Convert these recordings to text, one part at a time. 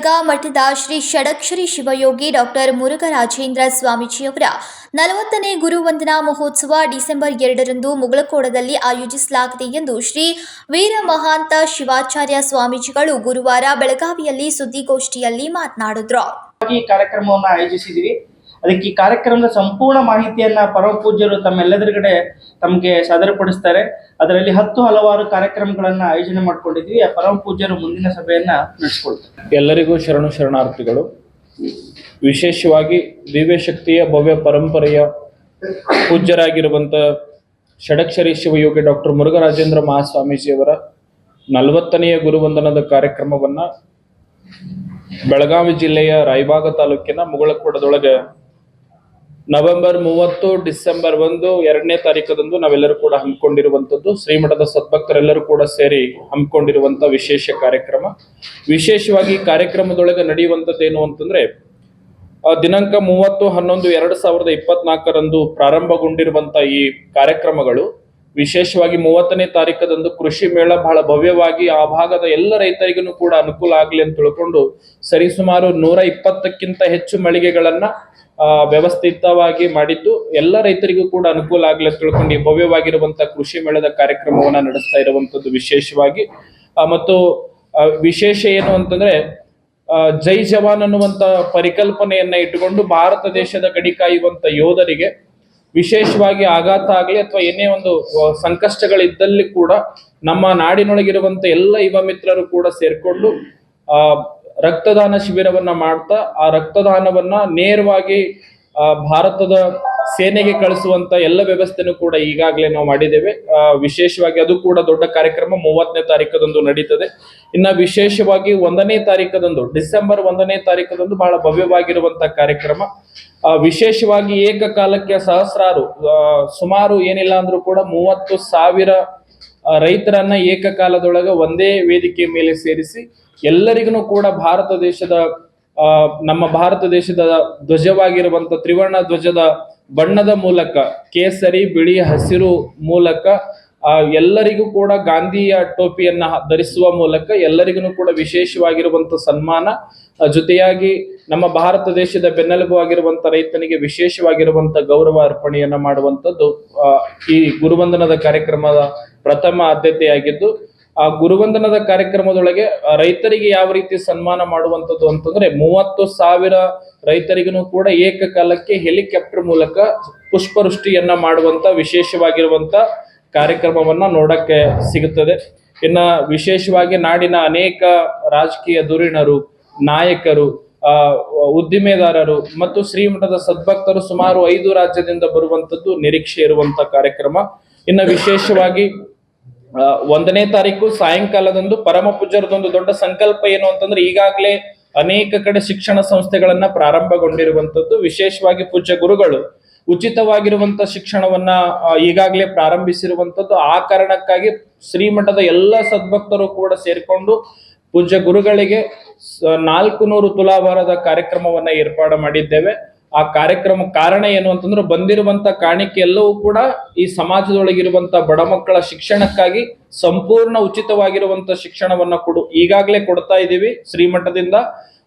ಬೆಳಗಾ ಮಠದ ಶ್ರೀ ಷಡಕ್ಷರಿ ಶಿವಯೋಗಿ ಡಾಕ್ಟರ್ ಮುರುಘರಾಜೇಂದ್ರ ಸ್ವಾಮೀಜಿಯವರ ನಲವತ್ತನೇ ಗುರುವಂದನಾ ಮಹೋತ್ಸವ ಡಿಸೆಂಬರ್ ಎರಡರಂದು ಮುಗಳಕೋಡದಲ್ಲಿ ಆಯೋಜಿಸಲಾಗಿದೆ ಎಂದು ಶ್ರೀ ವೀರ ಮಹಾಂತ ಶಿವಾಚಾರ್ಯ ಸ್ವಾಮೀಜಿಗಳು ಗುರುವಾರ ಬೆಳಗಾವಿಯಲ್ಲಿ ಸುದ್ದಿಗೋಷ್ಠಿಯಲ್ಲಿ ಮಾತನಾಡಿದ್ರು. ಅದಕ್ಕೆ ಈ ಕಾರ್ಯಕ್ರಮದ ಸಂಪೂರ್ಣ ಮಾಹಿತಿಯನ್ನ ಪರಮ ಪೂಜ್ಯರು ತಮ್ಮೆಲ್ಲದರುಗಡೆ ತಮಗೆ ಸಾದರಪಡಿಸ್ತಾರೆ ಅದರಲ್ಲಿ ಹತ್ತು ಹಲವಾರು ಕಾರ್ಯಕ್ರಮಗಳನ್ನ ಆಯೋಜನೆ ಮಾಡ್ಕೊಂಡಿದ್ವಿ. ಆ ಪರಮ ಪೂಜ್ಯರು ಮುಂದಿನ ಸಭೆಯನ್ನ ನಡೆಸ್ಕೊಳ್ತಾರೆ. ಎಲ್ಲರಿಗೂ ಶರಣು ಶರಣಾರ್ಥಿಗಳು. ವಿಶೇಷವಾಗಿ ದಿವ್ಯಶಕ್ತಿಯ ಭವ್ಯ ಪರಂಪರೆಯ ಪೂಜ್ಯರಾಗಿರುವಂಥ ಷಡಕ್ಷರಿ ಶಿವಯೋಗಿ ಡಾಕ್ಟರ್ ಮುರುಘರಾಜೇಂದ್ರ ಮಹಾಸ್ವಾಮೀಜಿಯವರ ನಲವತ್ತನೆಯ ಗುರುವಂದನದ ಕಾರ್ಯಕ್ರಮವನ್ನ ಬೆಳಗಾವಿ ಜಿಲ್ಲೆಯ ರಾಯಬಾಗ ತಾಲೂಕಿನ ಮುಗಳಕೋಟದೊಳಗೆ ನವೆಂಬರ್ ಮೂವತ್ತು, ಡಿಸೆಂಬರ್ ಒಂದು, ಎರಡನೇ ತಾರೀಕದಂದು ನಾವೆಲ್ಲರೂ ಕೂಡ ಹಮ್ಮಿಕೊಂಡಿರುವಂಥದ್ದು. ಶ್ರೀಮಠದ ಸದ್ಭಕ್ತರೆಲ್ಲರೂ ಕೂಡ ಸೇರಿ ಹಮ್ಮಿಕೊಂಡಿರುವಂಥ ವಿಶೇಷ ಕಾರ್ಯಕ್ರಮ. ವಿಶೇಷವಾಗಿ ಕಾರ್ಯಕ್ರಮದೊಳಗೆ ನಡೆಯುವಂಥದ್ದು ಏನು ಅಂತಂದ್ರೆ ದಿನಾಂಕ ಮೂವತ್ತು, ಹನ್ನೊಂದು, ಎರಡು ಸಾವಿರದ ಇಪ್ಪತ್ನಾಲ್ಕರಂದು ಪ್ರಾರಂಭಗೊಂಡಿರುವಂಥ ಈ ಕಾರ್ಯಕ್ರಮಗಳು ವಿಶೇಷವಾಗಿ ಮೂವತ್ತನೇ ತಾರೀಕದಂದು ಕೃಷಿ ಮೇಳ ಬಹಳ ಭವ್ಯವಾಗಿ ಆ ಭಾಗದ ಎಲ್ಲ ರೈತರಿಗೂ ಕೂಡ ಅನುಕೂಲ ಆಗಲಿ ಅಂತ ತಿಳ್ಕೊಂಡು ಸರಿಸುಮಾರು ನೂರ ಇಪ್ಪತ್ತಕ್ಕಿಂತ ಹೆಚ್ಚು ಮಳಿಗೆಗಳನ್ನ ವ್ಯವಸ್ಥಿತವಾಗಿ ಮಾಡಿದ್ದು ಎಲ್ಲ ರೈತರಿಗೂ ಕೂಡ ಅನುಕೂಲ ಆಗಲಿ ಅಂತ ತಿಳ್ಕೊಂಡು ಈ ಭವ್ಯವಾಗಿರುವಂತಹ ಕೃಷಿ ಮೇಳದ ಕಾರ್ಯಕ್ರಮವನ್ನ ನಡೆಸ್ತಾ ಇರುವಂತದ್ದು ವಿಶೇಷವಾಗಿ. ಮತ್ತು ವಿಶೇಷ ಏನು ಅಂತಂದ್ರೆ ಜೈ ಜವಾನ್ ಅನ್ನುವಂತ ಪರಿಕಲ್ಪನೆಯನ್ನ ಇಟ್ಟುಕೊಂಡು ಭಾರತ ದೇಶದ ಗಡಿ ಕಾಯುವಂತ ಯೋಧರಿಗೆ ವಿಶೇಷವಾಗಿ ಆಘಾತ ಆಗಲಿ ಅಥವಾ ಏನೇ ಒಂದು ಸಂಕಷ್ಟಗಳಿದ್ದಲ್ಲಿ ಕೂಡ ನಮ್ಮ ನಾಡಿನೊಳಗಿರುವಂತ ಎಲ್ಲ ಯುವ ಮಿತ್ರರು ಕೂಡ ಸೇರ್ಕೊಂಡು, ಆ, ರಕ್ತದಾನ ಶಿಬಿರವನ್ನ ಮಾಡ್ತಾ, ಆ ರಕ್ತದಾನವನ್ನ ನೇರವಾಗಿ ಭಾರತದ ಸೇನೆಗೆ ಕಳಿಸುವಂತ ಎಲ್ಲ ವ್ಯವಸ್ಥೆನೂ ಕೂಡ ಈಗಾಗಲೇ ನಾವು ಮಾಡಿದ್ದೇವೆ. ವಿಶೇಷವಾಗಿ ಅದು ಕೂಡ ದೊಡ್ಡ ಕಾರ್ಯಕ್ರಮ, ಮೂವತ್ತನೇ ತಾರೀಕದಂದು ನಡೀತದೆ. ಇನ್ನ ವಿಶೇಷವಾಗಿ ಒಂದನೇ ತಾರೀಕದಂದು, ಡಿಸೆಂಬರ್ ಒಂದನೇ ತಾರೀಕದಂದು ಬಹಳ ಭವ್ಯವಾಗಿರುವಂತಹ ಕಾರ್ಯಕ್ರಮ. ವಿಶೇಷವಾಗಿ ಏಕಕಾಲಕ್ಕೆ ಸಹಸ್ರಾರು ಸುಮಾರು ಏನಿಲ್ಲ ಅಂದ್ರೂ ಕೂಡ ಮೂವತ್ತು ಸಾವಿರ ರೈತರನ್ನ ಏಕಕಾಲದೊಳಗೆ ಒಂದೇ ವೇದಿಕೆ ಮೇಲೆ ಸೇರಿಸಿ ಎಲ್ಲರಿಗೂ ಕೂಡ ಭಾರತ ದೇಶದ ನಮ್ಮ ಭಾರತ ದೇಶದ ಧ್ವಜವಾಗಿರುವಂತ ತ್ರಿವರ್ಣ ಧ್ವಜದ ಬಣ್ಣದ ಮೂಲಕ, ಕೇಸರಿ, ಬಿಳಿ, ಹಸಿರು ಮೂಲಕ ಎಲ್ಲರಿಗೂ ಕೂಡ ಗಾಂಧಿಯ ಟೋಪಿಯನ್ನ ಧರಿಸುವ ಮೂಲಕ ಎಲ್ಲರಿಗೂ ಕೂಡ ವಿಶೇಷವಾಗಿರುವಂತ ಸನ್ಮಾನ ಜೊತೆಯಾಗಿ ನಮ್ಮ ಭಾರತ ದೇಶದ ಬೆನ್ನೆಲುಬು ಆಗಿರುವಂತ ರೈತನಿಗೆ ವಿಶೇಷವಾಗಿರುವಂತ ಗೌರವ ಅರ್ಪಣೆಯನ್ನ ಮಾಡುವಂಥದ್ದು ಈ ಗುರುವಂದನದ ಕಾರ್ಯಕ್ರಮದ ಪ್ರಥಮ ಆದ್ಯತೆಯಾಗಿದ್ದು, ಆ ಗುರುವಂದನದ ಕಾರ್ಯಕ್ರಮದೊಳಗೆ ರೈತರಿಗೆ ಯಾವ ರೀತಿ ಸನ್ಮಾನ ಮಾಡುವಂಥದ್ದು ಅಂತಂದ್ರೆ ಮೂವತ್ತು ಸಾವಿರ ರೈತರಿಗೂ ಕೂಡ ಏಕಕಾಲಕ್ಕೆ ಹೆಲಿಕಾಪ್ಟರ್ ಮೂಲಕ ಪುಷ್ಪವೃಷ್ಟಿಯನ್ನ ಮಾಡುವಂತ ವಿಶೇಷವಾಗಿರುವಂತ ಕಾರ್ಯಕ್ರಮವನ್ನ ನೋಡಕ್ಕೆ ಸಿಗುತ್ತದೆ. ಇನ್ನ ವಿಶೇಷವಾಗಿ ನಾಡಿನ ಅನೇಕ ರಾಜಕೀಯ ಧುರೀಣರು, ನಾಯಕರು ಉದ್ದಿಮೆದಾರರು ಮತ್ತು ಶ್ರೀಮಠದ ಸದ್ಭಕ್ತರು ಸುಮಾರು ಐದು ರಾಜ್ಯದಿಂದ ಬರುವಂತದ್ದು ನಿರೀಕ್ಷೆ ಇರುವಂತ ಕಾರ್ಯಕ್ರಮ. ಇನ್ನ ವಿಶೇಷವಾಗಿ ಒಂದನೇ ತಾರೀಕು ಸಾಯಂಕಾಲದಂದು ಪರಮ ಪೂಜ್ಯರದೊಂದು ದೊಡ್ಡ ಸಂಕಲ್ಪ ಏನು ಅಂತಂದ್ರೆ ಈಗಾಗಲೇ ಅನೇಕ ಕಡೆ ಶಿಕ್ಷಣ ಸಂಸ್ಥೆಗಳನ್ನ ಪ್ರಾರಂಭಗೊಂಡಿರುವಂತದ್ದು ವಿಶೇಷವಾಗಿ ಪೂಜ್ಯ ಗುರುಗಳು ಉಚಿತವಾಗಿರುವಂತ ಶಿಕ್ಷಣವನ್ನ ಈಗಾಗಲೇ ಪ್ರಾರಂಭಿಸಿರುವಂತದ್ದು ಆ ಕಾರಣಕ್ಕಾಗಿ ಶ್ರೀಮಠದ ಎಲ್ಲ ಸದ್ಭಕ್ತರು ಕೂಡ ಸೇರಿಕೊಂಡು ಪೂಜ್ಯ ಗುರುಗಳಿಗೆ ನಾಲ್ಕು ನೂರು ತುಲಾಭಾರದ ಕಾರ್ಯಕ್ರಮವನ್ನ ಏರ್ಪಾಡು ಮಾಡಿದ್ದೇವೆ. ಆ ಕಾರ್ಯಕ್ರಮ ಕಾರಣ ಏನು ಅಂತಂದ್ರೆ, ಬಂದಿರುವಂತ ಕಾಣಿಕೆ ಎಲ್ಲವೂ ಕೂಡ ಈ ಸಮಾಜದೊಳಗಿರುವಂತ ಬಡ ಮಕ್ಕಳ ಶಿಕ್ಷಣಕ್ಕಾಗಿ ಸಂಪೂರ್ಣ ಉಚಿತವಾಗಿರುವಂತ ಶಿಕ್ಷಣವನ್ನ ಕೊಡು, ಈಗಾಗಲೇ ಕೊಡ್ತಾ ಇದ್ದೀವಿ ಶ್ರೀಮಠದಿಂದ.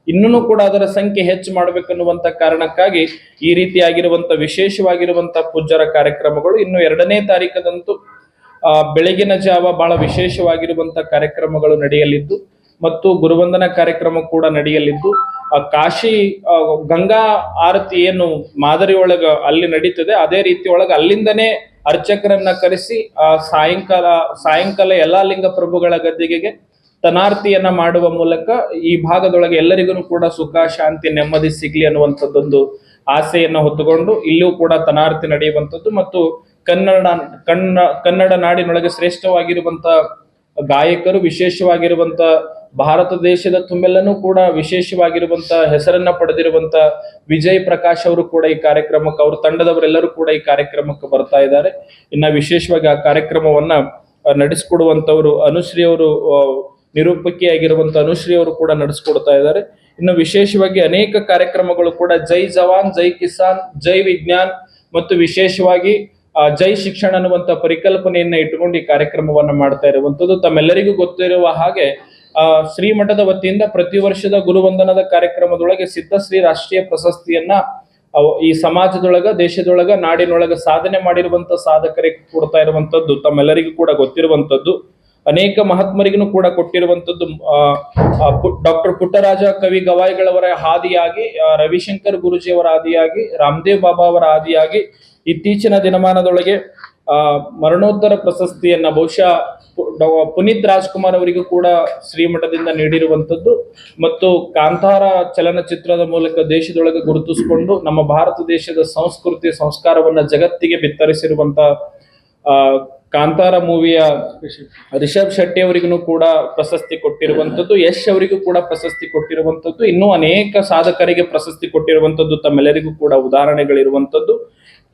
ಇನ್ನೂ ಕೂಡ ಅದರ ಸಂಖ್ಯೆ ಹೆಚ್ಚು ಮಾಡಬೇಕನ್ನುವಂತ ಕಾರಣಕ್ಕಾಗಿ ಈ ರೀತಿಯಾಗಿರುವಂತ ವಿಶೇಷವಾಗಿರುವಂತ ಪೂಜ್ಯರ ಕಾರ್ಯಕ್ರಮಗಳು ಇನ್ನು ಎರಡನೇ ತಾರೀಕದಂತೂ ಆ, ಬೆಳಗಿನ ಜಾವ ಬಹಳ ವಿಶೇಷವಾಗಿರುವಂತ ಕಾರ್ಯಕ್ರಮಗಳು ನಡೆಯಲಿದ್ದು ಮತ್ತು ಗುರುವಂದನ ಕಾರ್ಯಕ್ರಮ ಕೂಡ ನಡೆಯಲಿದ್ದು, ಆ, ಕಾಶಿ ಗಂಗಾ ಆರತಿ ಏನು ಮಾದರಿ ಒಳಗ ಅಲ್ಲಿ ನಡೀತದೆ, ಅದೇ ರೀತಿ ಒಳಗ ಅಲ್ಲಿಂದನೇ ಅರ್ಚಕರನ್ನ ಕರೆಸಿ, ಆ, ಸಾಯಂಕಾಲ ಸಾಯಂಕಾಲ ಎಲ್ಲಾ ಲಿಂಗ ಪ್ರಭುಗಳ ಗದ್ದಿಗೆಗೆ ತನಾರ್ತಿಯನ್ನ ಮಾಡುವ ಮೂಲಕ ಈ ಭಾಗದೊಳಗೆ ಎಲ್ಲರಿಗೂ ಕೂಡ ಸುಖ, ಶಾಂತಿ, ನೆಮ್ಮದಿ ಸಿಗ್ಲಿ ಅನ್ನುವಂಥದ್ದೊಂದು ಆಸೆಯನ್ನ ಹೊತ್ತುಕೊಂಡು ಇಲ್ಲೂ ಕೂಡ ತನಾರ್ತಿ ನಡೆಯುವಂಥದ್ದು ಮತ್ತು ಕನ್ನಡ, ಕನ್ನ, ಕನ್ನಡ ನಾಡಿನೊಳಗೆ ಶ್ರೇಷ್ಠವಾಗಿರುವಂತ ಗಾಯಕರು ವಿಶೇಷವಾಗಿರುವಂತ ಭಾರತ ದೇಶದ ತುಂಬೆಲ್ಲನೂ ಕೂಡ ವಿಶೇಷವಾಗಿರುವಂತ ಹೆಸರನ್ನ ಪಡೆದಿರುವಂತ ವಿಜಯ್ ಪ್ರಕಾಶ್ ಅವರು ಕೂಡ ಈ ಕಾರ್ಯಕ್ರಮಕ್ಕೆ, ಅವ್ರ ತಂಡದವರೆಲ್ಲರೂ ಕೂಡ ಈ ಕಾರ್ಯಕ್ರಮಕ್ಕೆ ಬರ್ತಾ ಇದ್ದಾರೆ. ಇನ್ನ ವಿಶೇಷವಾಗಿ ಆ ಕಾರ್ಯಕ್ರಮವನ್ನ ನಡೆಸಿಕೊಡುವಂತವರು ಅನುಶ್ರೀ ಅವರು ಆ, ನಿರೂಪಕಿಯಾಗಿರುವಂತ ಅನುಶ್ರೀ ಅವರು ಕೂಡ ನಡೆಸ್ಕೊಡ್ತಾ ಇದ್ದಾರೆ. ಇನ್ನು ವಿಶೇಷವಾಗಿ ಅನೇಕ ಕಾರ್ಯಕ್ರಮಗಳು ಕೂಡ ಜೈ ಜವಾನ್ ಜೈ ಕಿಸಾನ್ ಜೈ ವಿಜ್ಞಾನ್ ಮತ್ತು ವಿಶೇಷವಾಗಿ ಜೈ ಶಿಕ್ಷಣ ಅನ್ನುವಂತ ಪರಿಕಲ್ಪನೆಯನ್ನ ಇಟ್ಟುಕೊಂಡು ಈ ಕಾರ್ಯಕ್ರಮವನ್ನ ಮಾಡ್ತಾ ಇರುವಂತದ್ದು. ತಮ್ಮೆಲ್ಲರಿಗೂ ಗೊತ್ತಿರುವ ಹಾಗೆ ಆ ಶ್ರೀಮಠದ ವತಿಯಿಂದ ಪ್ರತಿ ವರ್ಷದ ಗುರುವಂದನದ ಕಾರ್ಯಕ್ರಮದೊಳಗೆ ಸಿದ್ಧಶ್ರೀ ರಾಷ್ಟ್ರೀಯ ಪ್ರಶಸ್ತಿಯನ್ನ ಈ ಸಮಾಜದೊಳಗ ದೇಶದೊಳಗ ನಾಡಿನೊಳಗ ಸಾಧನೆ ಮಾಡಿರುವಂತ ಸಾಧಕರಿಗೆ ಕೊಡ್ತಾ ಇರುವಂತದ್ದು ತಮ್ಮೆಲ್ಲರಿಗೂ ಕೂಡ ಗೊತ್ತಿರುವಂತದ್ದು. ಅನೇಕ ಮಹಾತ್ಮರಿಗೂ ಕೂಡ ಕೊಟ್ಟಿರುವಂತದ್ದು ಡಾಕ್ಟರ್ ಪುಟ್ಟರಾಜ ಕವಿ ಗವಾಯಿಗಳವರ ಹಾದಿಯಾಗಿ ರವಿಶಂಕರ್ ಗುರುಜಿಯವರ ಆದಿಯಾಗಿ ರಾಮದೇವ್ ಬಾಬಾ ಅವರ ಆದಿಯಾಗಿ ಇತ್ತೀಚಿನ ದಿನಮಾನದೊಳಗೆ ಮರಣೋತ್ತರ ಪ್ರಶಸ್ತಿಯನ್ನ ಬಹುಶಃ ಪುನೀತ್ ರಾಜ್ಕುಮಾರ್ ಅವರಿಗೂ ಕೂಡ ಶ್ರೀಮಠದಿಂದ ನೀಡಿರುವಂತದ್ದು ಮತ್ತು ಕಾಂತಾರ ಚಲನಚಿತ್ರದ ಮೂಲಕ ದೇಶದೊಳಗೆ ಗುರುತಿಸಿಕೊಂಡು ನಮ್ಮ ಭಾರತ ದೇಶದ ಸಂಸ್ಕೃತಿ, ಸಂಸ್ಕಾರವನ್ನ ಜಗತ್ತಿಗೆ ಬಿತ್ತರಿಸಿರುವಂತ ಆ ಕಾಂತಾರ ಮೂವಿಯ ರಿಷಬ್ ಶೆಟ್ಟಿ ಅವರಿಗೂ ಕೂಡ ಪ್ರಶಸ್ತಿ ಕೊಟ್ಟಿರುವಂಥದ್ದು, ಯಶ್ ಅವರಿಗೂ ಕೂಡ ಪ್ರಶಸ್ತಿ ಕೊಟ್ಟಿರುವಂಥದ್ದು, ಇನ್ನೂ ಅನೇಕ ಸಾಧಕರಿಗೆ ಪ್ರಶಸ್ತಿ ಕೊಟ್ಟಿರುವಂಥದ್ದು ತಮ್ಮೆಲ್ಲರಿಗೂ ಕೂಡ ಉದಾಹರಣೆಗಳಿರುವಂಥದ್ದು.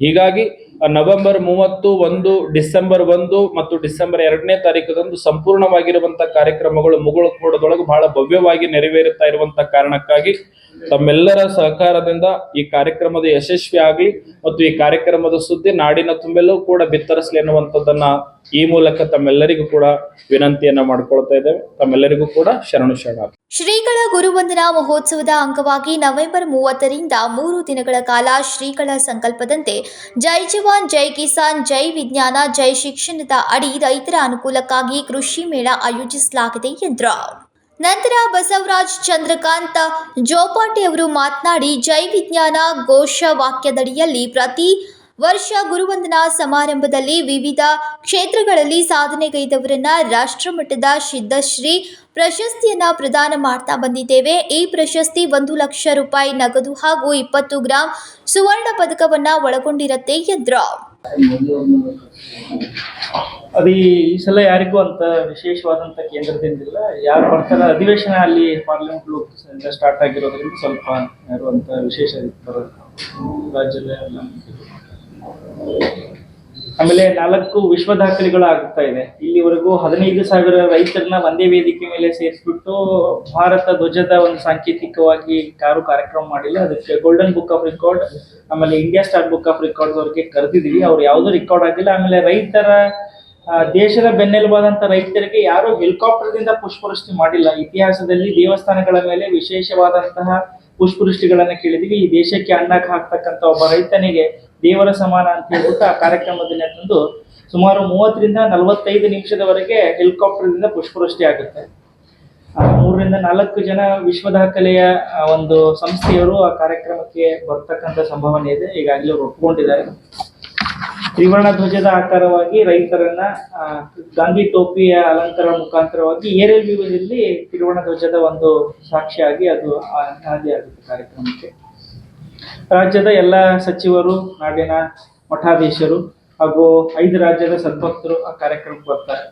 ಹೀಗಾಗಿ ನವೆಂಬರ್ ಮೂವತ್ತು ಒಂದು, ಡಿಸೆಂಬರ್ ಒಂದು ಮತ್ತು ಡಿಸೆಂಬರ್ ಎರಡನೇ ತಾರೀಕದಂದು ಸಂಪೂರ್ಣವಾಗಿರುವಂತಹ ಕಾರ್ಯಕ್ರಮಗಳು ಮುಗುಳಕೋಟದೊಳಗೆ ಬಹಳ ಭವ್ಯವಾಗಿ ನೆರವೇರುತ್ತಾ ಇರುವಂತ ಕಾರಣಕ್ಕಾಗಿ ತಮ್ಮೆಲ್ಲರ ಸಹಕಾರದಿಂದ ಈ ಕಾರ್ಯಕ್ರಮದ ಯಶಸ್ವಿ ಆಗಲಿ ಮತ್ತು ಈ ಕಾರ್ಯಕ್ರಮದ ಸುದ್ದಿ ನಾಡಿನ ತುಂಬೆಲ್ಲವೂ ಕೂಡ ಬಿತ್ತರಿಸಲಿ ಅನ್ನುವಂಥದ್ದನ್ನ ಈ ಮೂಲಕ ತಮ್ಮೆಲ್ಲರಿಗೂ ಕೂಡ ವಿನಂತಿಯನ್ನ ಮಾಡ್ಕೊಳ್ತಾ ಇದ್ದೇವೆ. ತಮ್ಮೆಲ್ಲರಿಗೂ ಕೂಡ ಶರಣು ಶರಣ ಶ್ರೀಗಳ ಗುರುವಂದನಾ ಮಹೋತ್ಸವದ ಅಂಗವಾಗಿ ನವೆಂಬರ್ ಮೂವತ್ತರಿಂದ ಮೂರು ದಿನಗಳ ಕಾಲ ಶ್ರೀಗಳ ಸಂಕಲ್ಪದಂತೆ ಜೈ ಜವಾನ್, ಜೈ ಕಿಸಾನ್, ಜೈ ವಿಜ್ಞಾನ, ಜೈ ಶಿಕ್ಷಣದ ಅಡಿ ರೈತರ ಅನುಕೂಲಕ್ಕಾಗಿ ಕೃಷಿ ಮೇಳ ಆಯೋಜಿಸಲಾಗಿದೆ ಎಂದರು. ನಂತರ ಬಸವರಾಜ್ ಚಂದ್ರಕಾಂತ್ ಜೋಪಾಟಿ ಅವರು ಮಾತನಾಡಿ, ಜೈ ವಿಜ್ಞಾನ ಘೋಷ ವಾಕ್ಯದಡಿಯಲ್ಲಿ ಪ್ರತಿ ವರ್ಷ ಗುರುವಂದನಾ ಸಮಾರಂಭದಲ್ಲಿ ವಿವಿಧ ಕ್ಷೇತ್ರಗಳಲ್ಲಿ ಸಾಧನೆಗೈದವರನ್ನ ರಾಷ್ಟ್ರಮಟ್ಟದ ಸಿದ್ಧಶ್ರೀ ಪ್ರಶಸ್ತಿಯನ್ನ ಪ್ರದಾನ ಮಾಡ್ತಾ ಬಂದಿದ್ದೇವೆ. ಈ ಪ್ರಶಸ್ತಿ ಒಂದು ಲಕ್ಷ ರೂಪಾಯಿ ನಗದು ಹಾಗೂ ಇಪ್ಪತ್ತು ಗ್ರಾಂ ಸುವರ್ಣ ಪದಕವನ್ನ ಒಳಗೊಂಡಿರುತ್ತೆ ಎಂದ್ರು ಅದು ಈ ಸಲ ಯಾರಿಗೂ ಅಂತ ವಿಶೇಷವಾದಂತ ಕೇಂದ್ರದಿಂದಿಲ್ಲ. ಯಾರು ಬರ್ತಾರೆ ಅಧಿವೇಶನ ಅಲ್ಲಿ ಪಾರ್ಲಿಮೆಂಟ್ ಸ್ಟಾರ್ಟ್ ಆಗಿರೋದ್ರಿಂದ ಸ್ವಲ್ಪ ಇರುವಂಥ ವಿಶೇಷ ರಾಜ್ಯದ ಆಮೇಲೆ ನಾಲ್ಕು ವಿಶ್ವ ದಾಖಲೆಗಳು ಆಗ್ತಾ ಇದೆ. ಇಲ್ಲಿವರೆಗೂ ಹದಿನೈದು ಸಾವಿರ ರೈತರನ್ನ ಒಂದೇ ವೇದಿಕೆ ಮೇಲೆ ಸೇರಿಸ್ಬಿಟ್ಟು ಭಾರತ ಧ್ವಜದ ಒಂದು ಸಾಂಕೇತಿಕವಾಗಿ ಯಾರು ಕಾರ್ಯಕ್ರಮ ಮಾಡಿಲ್ಲ. ಅದಕ್ಕೆ ಗೋಲ್ಡನ್ ಬುಕ್ ಆಫ್ ರೆಕಾರ್ಡ್ ಆಮೇಲೆ India star book of record ಅವ್ರಿಗೆ ಕರೆದಿದ್ದೀವಿ ಅವ್ರು ಯಾವುದೂ ರೆಕಾರ್ಡ್ ಆಗಿಲ್ಲ. ಆಮೇಲೆ ರೈತರ ದೇಶದ ಬೆನ್ನೆಲುಬಾದಂತ ರೈತರಿಗೆ ಯಾರು ಹೆಲಿಕಾಪ್ಟರ್ದಿಂದ ಪುಷ್ಪವೃಷ್ಟಿ ಮಾಡಿಲ್ಲ. ಇತಿಹಾಸದಲ್ಲಿ ದೇವಸ್ಥಾನಗಳ ಮೇಲೆ ವಿಶೇಷವಾದಂತಹ ಪುಷ್ಪವೃಷ್ಟಿಗಳನ್ನ ಕೇಳಿದ್ವಿ. ಈ ದೇಶಕ್ಕೆ ಅನ್ನಕ್ಕೆ ಹಾಕ್ತಕ್ಕಂತ ಒಬ್ಬ ರೈತನಿಗೆ ದೇವರ ಸಮಾನ ಅಂತ ಹೇಳ್ಬಿಟ್ಟು ಆ ಕಾರ್ಯಕ್ರಮದಲ್ಲಿ ತಂದು ಸುಮಾರು ಮೂವತ್ತರಿಂದ ನಲವತ್ತೈದು ನಿಮಿಷದವರೆಗೆ ಹೆಲಿಕಾಪ್ಟರ್ದಿಂದ ಪುಷ್ಪವೃಷ್ಟಿ ಆಗುತ್ತೆ. ಮೂರರಿಂದ ನಾಲ್ಕು ಜನ ವಿಶ್ವ ದಾಖಲೆಯ ಒಂದು ಸಂಸ್ಥೆಯವರು ಆ ಕಾರ್ಯಕ್ರಮಕ್ಕೆ ಬರ್ತಕ್ಕಂಥ ಸಂಭಾವನೆ ಇದೆ. ಈಗಾಗಲೇ ಅವರು ಒಪ್ಕೊಂಡಿದ್ದಾರೆ. ತ್ರಿವರ್ಣ ಧ್ವಜದ ಆಕಾರವಾಗಿ ರೈತರನ್ನ ಗಾಂಧಿ ಟೋಪಿಯ ಅಲಂಕಾರ ಮುಖಾಂತರವಾಗಿ ಏರೆಲ್ ವ್ಯೂಹದಲ್ಲಿ ತ್ರಿವರ್ಣ ಧ್ವಜದ ಒಂದು ಸಾಕ್ಷಿಯಾಗಿ ಅದು ಆಗುತ್ತೆ ಕಾರ್ಯಕ್ರಮಕ್ಕೆ. ರಾಜ್ಯದ ಎಲ್ಲ ಸಚಿವರು, ನಾಡಿನ ಮಠಾಧೀಶರು ಹಾಗೂ ಐದು ರಾಜ್ಯದ ಸದ್ಭಕ್ತರು ಆ ಕಾರ್ಯಕ್ರಮಕ್ಕೆ ಬರ್ತಾರೆ.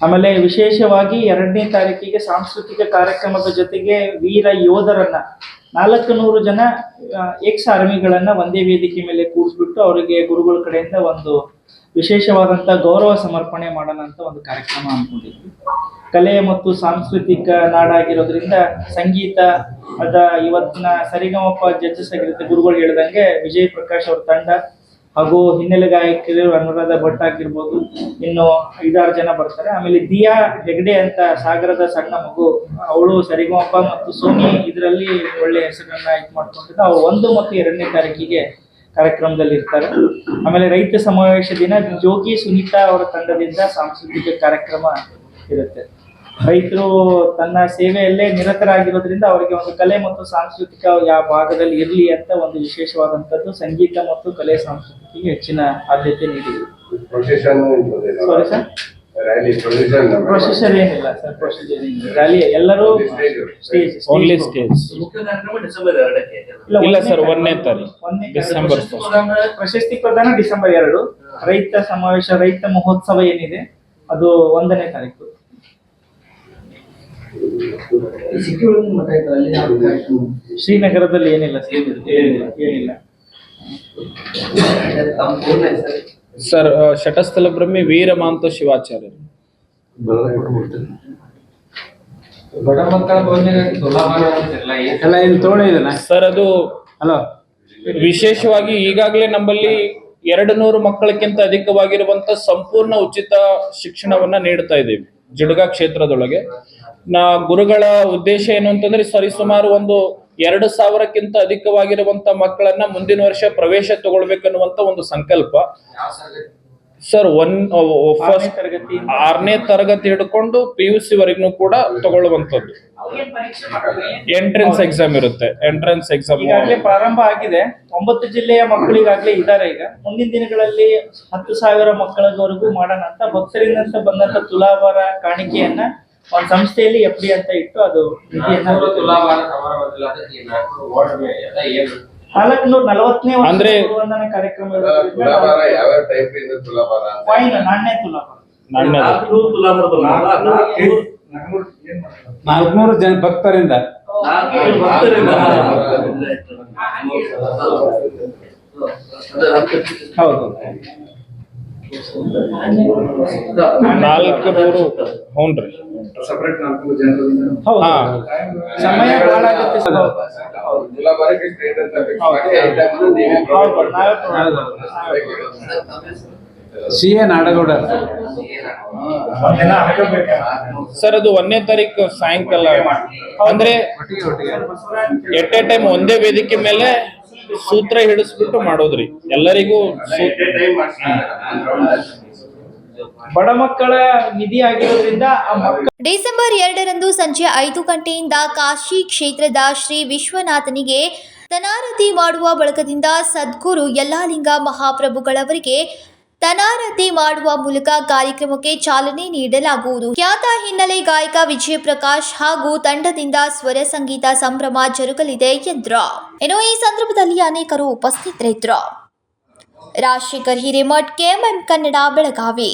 ಆಮೇಲೆ ವಿಶೇಷವಾಗಿ ಎರಡನೇ ತಾರೀಕಿಗೆ ಸಾಂಸ್ಕೃತಿಕ ಕಾರ್ಯಕ್ರಮದ ಜೊತೆಗೆ ವೀರ ಯೋಧರನ್ನ ನಾಲ್ಕು ನೂರು ಜನ ಎಕ್ಸ್ ಆರ್ಮಿಗಳನ್ನ ಒಂದೇ ವೇದಿಕೆ ಮೇಲೆ ಕೂರಿಸ್ಬಿಟ್ಟು ಅವರಿಗೆ ಗುರುಗಳ ಕಡೆಯಿಂದ ಒಂದು ವಿಶೇಷವಾದಂತ ಗೌರವ ಸಮರ್ಪಣೆ ಮಾಡೋಣ ಒಂದು ಕಾರ್ಯಕ್ರಮ ಅಂದ್ಕೊಂಡಿದ್ವಿ. ಕಲೆ ಮತ್ತು ಸಾಂಸ್ಕೃತಿಕ ನಾಡಾಗಿರೋದ್ರಿಂದ ಸಂಗೀತ, ಅದ ಇವತ್ತಿನ ಸರಿಗಮಪ ಜಡ್ಜಸ್ ಆಗಿರುತ್ತೆ ಗುರುಗಳು ಹೇಳ್ದಂಗೆ ವಿಜಯ್ ಪ್ರಕಾಶ್ ಅವ್ರ ತಂಡ ಹಾಗೂ ಹಿನ್ನೆಲೆ ಗಾಯಕರು ಅನುರಾಧ ಭಟ್ ಆಗಿರ್ಬೋದು, ಇನ್ನು ಐದಾರು ಜನ ಬರ್ತಾರೆ. ಆಮೇಲೆ ದಿಯಾ ಹೆಗ್ಡೆ ಅಂತ ಸಾಗರದ ಸಣ್ಣ ಮಗು, ಅವಳು ಸರಿಗಮಪ ಮತ್ತು ಸೋನಿ, ಇದರಲ್ಲಿ ಒಳ್ಳೆ ಹೆಸರನ್ನ ಇದು ಮಾಡ್ಕೊಂಡಿದ್ದು. ಅವ್ರು ಒಂದು ಮತ್ತು ಎರಡನೇ ತಾರೀಕಿಗೆ ಕಾರ್ಯಕ್ರಮದಲ್ಲಿ ಇರ್ತಾರೆ ಆಮೇಲೆ ರೈತ ಸಮಾವೇಶ ದಿನ ಜೋಗಿ ಸುನೀತಾ ಅವರ ತಂಡದಿಂದ ಸಾಂಸ್ಕೃತಿಕ ಕಾರ್ಯಕ್ರಮ ಇರುತ್ತೆ. ರೈತರು ತನ್ನ ಸೇವೆಯಲ್ಲೇ ನಿರತರಾಗಿರೋದ್ರಿಂದ ಅವರಿಗೆ ಒಂದು ಕಲೆ ಮತ್ತು ಸಾಂಸ್ಕೃತಿಕ ಯಾವ ಭಾಗದಲ್ಲಿ ಇರಲಿ ಅಂತ ಒಂದು ವಿಶೇಷವಾದಂಥದ್ದು ಸಂಗೀತ ಮತ್ತು ಕಲೆ ಸಾಂಸ್ಕೃತಿಗೆ ಹೆಚ್ಚಿನ ಆದ್ಯತೆ ನೀಡಿದೆ. ಪ್ರೊಸೆಸರ್ ಏನಿಲ್ಲ ಸರ್ ಪ್ರೊಸೀಜರ್ ಏನಿಲ್ಲ. ರ್ಯಾಲಿ ಎಲ್ಲರೂ ಸ್ಟೇಜ್ ಓನ್ಲಿ ಸ್ಟೇಜ್ ಮುಖ್ಯ ಕಾರ್ಯಕ್ರಮ ಡಿಸೆಂಬರ್ ಎರಡಕ್ಕೆ ಇಲ್ಲ ಸರ್ ಒಂದನೇ ತಾರೀಕು. ಒಂದನೇ ಡಿಸೆಂಬರ್. ಪ್ರಶಸ್ತಿ ಪ್ರದಾನ ಡಿಸೆಂಬರ್ ಎರಡು. ರೈತ ಸಮಾವೇಶ ರೈತ ಮಹೋತ್ಸವ ಏನಿದೆ ಅದು ಒಂದನೇ ತಾರೀಕು. ಶ್ರೀನಗರದಲ್ಲಿ ಏನಿಲ್ಲ ಸರ್, ಏನಿಲ್ಲ. ಏನಿಲ್ಲ ಸರ್ ಶಟಸ್ಥಲ ಬ್ರಹ್ಮಿ ವೀರಮಾಂತ ಶಿವಾಚಾರ್ಯ ಇಲ್ಲಿ ತೋಳೆ ಇದನ್ನ ಸರ್ ಅದು ಹಲೋ. ವಿಶೇಷವಾಗಿ ಈಗಾಗಲೇ ನಮ್ಮಲ್ಲಿ ಎರಡು ನೂರು ಮಕ್ಕಳಕ್ಕಿಂತ ಅಧಿಕವಾಗಿರುವಂತ ಸಂಪೂರ್ಣ ಉಚಿತ ಶಿಕ್ಷಣವನ್ನ ನೀಡ್ತಾ ಇದ್ದೀವಿ ಜಿಡ್ಗಾ ಕ್ಷೇತ್ರದೊಳಗೆ. ನಾ ಗುರುಗಳ ಉದ್ದೇಶ ಏನು ಅಂತಂದ್ರೆ ಸರಿಸುಮಾರು ಒಂದು ಎರಡು ಸಾವಿರಕ್ಕಿಂತ ಅಧಿಕವಾಗಿರುವಂತ ಮಕ್ಕಳನ್ನ ಮುಂದಿನ ವರ್ಷ ಪ್ರವೇಶ ತಗೊಳ್ಬೇಕನ್ನುವಂತ ಒಂದು ಸಂಕಲ್ಪ. ಸರ್ ಒನ್ ಫಸ್ಟ್ ತರಗತಿ. ಆರನೇ ತರಗತಿ ಹಿಡ್ಕೊಂಡು ಪಿ ಯು ಸಿ ವರೆಗೂ ಕೂಡ ತಗೊಳ್ಳುವಂತದ್ದು ಎಂಟ್ರೆನ್ಸ್ ಎಕ್ಸಾಮ್ ಇರುತ್ತೆ. ಎಂಟ್ರೆನ್ಸ್ ಎಕ್ಸಾಮ್ ಈಗಾಗಲೇ ಪ್ರಾರಂಭ ಆಗಿದೆ. ಒಂಬತ್ತು ಜಿಲ್ಲೆಯ ಮಕ್ಕಳಿಗಾಗಲೇ ಇದ್ದಾರೆ ಈಗ. ಮುಂದಿನ ದಿನಗಳಲ್ಲಿ ಹತ್ತು ಸಾವಿರ ಮಕ್ಕಳವರೆಗೂ ಮಾಡೋಣ ಅಂತ ಭಕ್ತರಿಂದ ಬಂದಂತ ತುಲಾಭಾರ ಕಾಣಿಕೆಯನ್ನ ಒಂದ್ ಸಂಸ್ಥೆಯಲ್ಲಿ ಎಫ್ ಡಿ ಅಂತ ಇಟ್ಟು ಅದು ನಾಲ್ಕನೂರು ನಲವತ್ತನೇ ಅಂದ್ರೆ- ಕಾರ್ಯಕ್ರಮ ನಾಣ್ಯ ತುಲಾಭಾರ ನಾಲ್ಕುನೂರು ಜನ ಭಕ್ತರಿಂದ ಹೌದು ನಾಲ್ಕು ನೂರು ಹ್ಞೂನ್ರಿ ಹೌದು. ಹಾ. ಸಮಯ ಬಹಳ ಆಗುತ್ತೆ ಸರ್. ತುಲಾಭಾರಕ್ಕೆ ಸ್ಟೇಟ್ ಅಂತ ಫಿಕ್ಸ್ ಮಾಡಿ ಐಟಮ್ ನೀವೇ ಹೌದು, provide ನಾವೇ ಮಾಡ್ತೀರಾ? C A Nadagouda. ಸರ್ ಅದು ಒಂದನೇ ತಾರೀಕು ಸಾಯಂಕಾಲ. ಅಂದ್ರೆ ಎಟ್ ಎ ಟೈಮ್ ಒಂದೇ ವೇದಿಕೆ ಮೇಲೆ ಸೂತ್ರ ಹಿಡಿಸ್ಬಿಟ್ಟು ಮಾಡೋದ್ರಿ. ಎಲ್ಲರಿಗೂ ಬಡ ಮಕ್ಕಳ ನಿಧಿ ಆಗಿರೋದ್ರಿಂದ ಡಿಸೆಂಬರ್ ಎರಡರಂದು ಸಂಜೆ ಐದು ಗಂಟೆಯಿಂದ ಕಾಶಿ ಕ್ಷೇತ್ರದ ಶ್ರೀ ವಿಶ್ವನಾಥನಿಗೆ ತನಾರತಿ ಮಾಡುವ ಬಳಕದಿಂದ ಸದ್ಗುರು ಯಲ್ಲಾಲಿಂಗ ಮಹಾಪ್ರಭುಗಳವರಿಗೆ ತನಾರತಿ ಮಾಡುವ ಮೂಲಕ ಕಾರ್ಯಕ್ರಮಕ್ಕೆ ಚಾಲನೆ ನೀಡಲಾಗುವುದು. ಖ್ಯಾತ ಹಿನ್ನೆಲೆ ಗಾಯಕ ವಿಜಯ ಪ್ರಕಾಶ್ ಹಾಗೂ ತಂಡದಿಂದ ಸ್ವರ ಸಂಗೀತ ಸಂಭ್ರಮ ಜರುಗಲಿದೆ ಎಂದ್ರು. ಏನು ಈ ಸಂದರ್ಭದಲ್ಲಿ ಅನೇಕರು ಉಪಸ್ಥಿತರಿದ್ದರು. ರಾಜಶೇಖರ್ ಹಿರೇಮಠ್, ಕೆಎಂಎಂ ಕನ್ನಡ ಬೆಳಗಾವಿ.